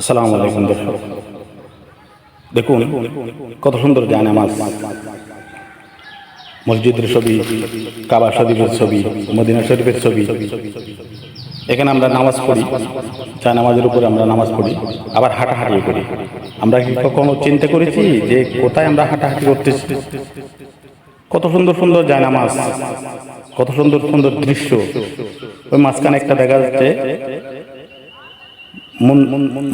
আসসালামু আলাইকুম দর্শক। দেখুন, কত সুন্দর জানে নামাজ মসজিদের ছবি, কাবা শরীফের ছবি, মদিনা শরীফের ছবি। এখানে আমরা নামাজ পড়ি, চা নামাজের উপরে আমরা নামাজ পড়ি, আবার হাঁটাহাঁটি করি। আমরা কি কখনো চিন্তা করেছি যে কোথায় আমরা হাঁটাহাঁটি করতেছি? কত সুন্দর সুন্দর জায়নামাজ কত সুন্দর সুন্দর দৃশ্য। ওই মাঝখানে একটা দেখা যাচ্ছে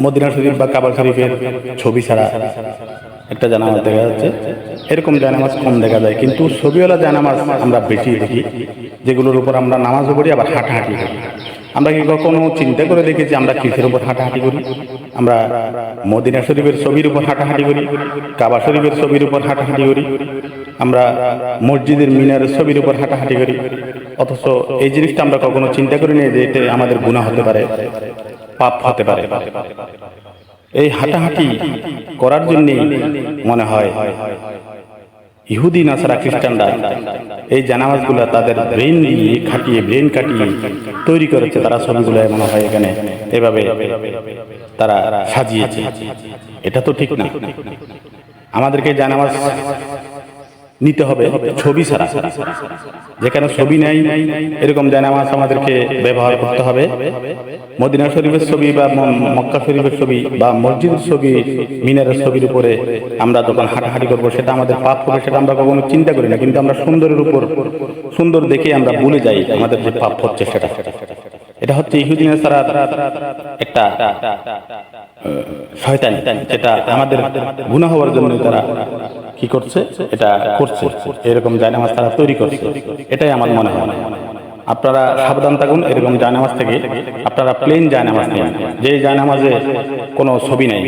মদিনা শরীফ বা কাবা শরীফের ছবি ছাড়া একটা জানামাজ দেখা যাচ্ছে। এরকম জানামাজ কম দেখা যায়, কিন্তু ছবিওয়ালা জানামাজ আমরা বেশি দেখি, যেগুলোর উপর আমরা নামাজও পড়ি, আবার হাঁটাহাঁটি করি। আমরা কি কখনো চিন্তা করে দেখেছি, আমরা কিসের উপর হাঁটাহাঁটি করি? আমরা মদিনা শরীফের ছবির উপর হাঁটাহাঁটি করি, কাবা শরীফের ছবির উপর হাঁটাহাঁটি করি, আমরা মসজিদের মিনারের ছবির উপর হাঁটাহাঁটি করি। অথচ এই জিনিসটা আমরা কখনো চিন্তা করি না যে এটা আমাদের গুণা হতে পারে। পাপ হতে পারে। এই হাঁটাহাঁটি করার জন্য মনে হয় ইহুদি, নাসারা, খ্রিস্টানরা এই জানামাজগুলো তাদের ব্রেন খাটিয়ে, ব্রেন কাটিয়ে তৈরি করেছে। তারা ছবিগুলো মনে হয় এখানে এভাবে তারা সাজিয়েছে। এটা তো ঠিক না। আমাদেরকে জানামাজ নিতে হবে ছবি ছাড়া। যেখানে ছবি নাই, এরকম জানামাজ আমাদেরকে ব্যবহার করতে হবে। মদিনা শরীফের ছবি বা মক্কা শরীফের ছবি বা মসজিদের ছবি, মিনারের ছবির উপরে আমরা যখন হাঁটাহাঁটি করব, সেটা আমাদের পাপ হবে, সেটা আমরা কখনো চিন্তা করি না। কিন্তু আমরা সুন্দরের উপর, সুন্দর দেখে আমরা ভুলে যাই আমাদের যে পাপ হচ্ছে সেটা। এটা হচ্ছে ইহুদিন একটা শয়তান, যেটা আমাদের গুনাহ হওয়ার জন্য তারা কি করছে? এটা করছে। এরকম জায়নামাজ তারা তৈরি করছে। এটাই আমার মনে হয়। আপনারা সাবধান থাকুন, এরকম জায়নামাজ থেকে আপনারা প্লেন জায়নামাজ নেন। যে জায়নামাজে কোনো ছবি নেই,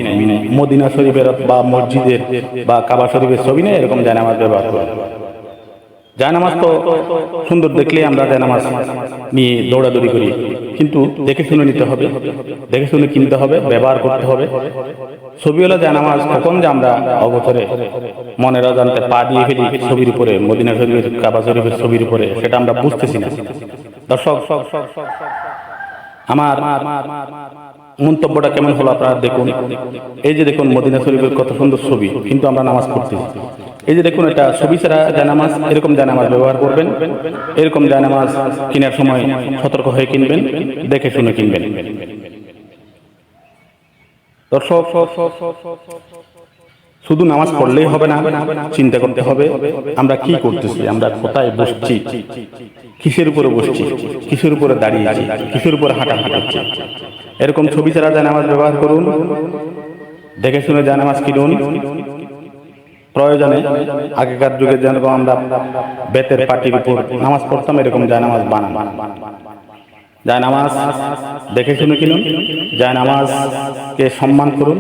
মদিনা শরীফের বা মসজিদের বা কাবা শরীফের ছবি নেই, এরকম জায়নামাজ ব্যবহার করুন। জায়নামাজ তো সুন্দর দেখলে আমরা জায়নামাজ নিয়ে দৌড়াদৌড়ি করি। কিন্তু দেখে শুনে নিতে হবে। দেখে শুনে কিনতে হবে, ব্যবহার করতে হবে। ছবিওয়ালা জায়নামাজ কখন যে আমরা অবতরে মনের অজান্তে পা দিয়ে ফেলি ছবির উপরে, মদিনা শরীফের, কাবা শরীফের ছবির উপরে, সেটা আমরা বুঝতেছি না। দর্শক, আমার মন্তব্যটা কেমন হলো আপনারা দেখুন। এই যে দেখুন, মদিনা শরীফের কত সুন্দর ছবি, কিন্তু আমরা নামাজ পড়তেছি। এই যে দেখুন, এটা ছবি ছাড়া জানামাজ, এরকম জানামাজ ব্যবহার করবেন। এরকম জানামাজ কেনার সময় সতর্ক হয়ে কিনবেন, দেখে শুনে কিনবেন। দর্শক, শুধু নামাজ পড়লেই হবে না, চিন্তা করতে হবে, আমরা কি করতেছি? আমরা কোথায় বসছি? কিসের উপরে বসছি? কিসের উপরে দাঁড়িয়ে আছি কিসের উপরে হাঁটা হাঁটাচ্ছি? এরকম ছবি ছাড়া জানামাজ ব্যবহার করুন, দেখে শুনে জানামাজ কিনুন। প্রয়োজনে আগেকার যুগে যেরকম আমরা বেতের পাটির উপর নামাজ পড়তাম, এরকম জানামাজ বানান জায়নামাজ দেখে শুনে কিনুন জায়নামাজকে সম্মান করুন